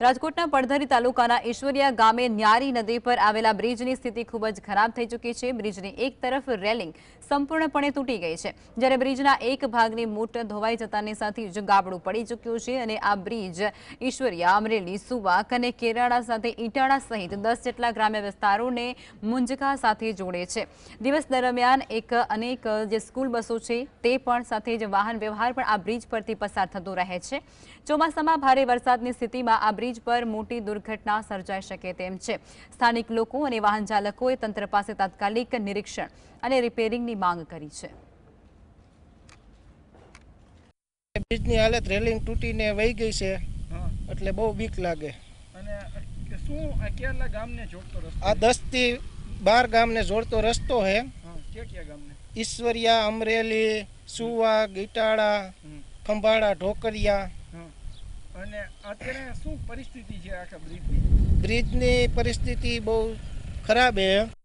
રાજકોટના પડધરી તાલુકાના ઈશ્વરિયા ગામે ન્યારી નદી પર આવેલા બ્રિજની સ્થિતિ ખૂબ જ ખરાબ થઈ ચૂકી છે. બ્રિજની એક તરફ રેલિંગ સંપૂર્ણપણે તૂટી ગઈ છે. જ્યારે બ્રિજના એક ભાગની મોટર ધોવાઈ જતાની સાથે જ ગાબડું પડી ચૂક્યું છે અને આ બ્રિજ ઈશ્વરિયા, અમરેલી, સુવાક અને કેરાળા સાથે ઈટાળા સહિત દસ જેટલા ગ્રામ્ય વિસ્તારોને મુંજકા સાથે જોડે છે. દિવસ દરમિયાન એક અનેક જે સ્કૂલ બસો છે તે પણ સાથે જ વાહન વ્યવહાર પણ આ બ્રિજ પરથી પસાર થતો રહે છે. ચોમાસામાં ભારે વરસાદની સ્થિતિમાં આ બ્રિજ પર મોટી દુર્ઘટના સર્જાઈ શકે તેમ છે. સ્થાનિક લોકો અને વાહન ચાલકોએ તંત્ર પાસે તાત્કાલિક નિરીક્ષણ અને રિપેરિંગની માંગ કરી છે. બ્રિજની હાલત રેલિંગ તૂટીને વહી ગઈ છે. એટલે બહુ બીક લાગે. અને શું આ કેટલા ગામને જોડતો રસ્તો આ દસથી બાર ગામને જોડતો રસ્તો છે. હા કે કયા ગામને? ઈશ્વરિયા અમરેલી સુવા ગીટાળા ખંભાળા ઢોકરિયા અને અત્યારે શું પરિસ્થિતિ છે આખા બ્રિજની? બ્રિજની પરિસ્થિતિ બહુ ખરાબ છે.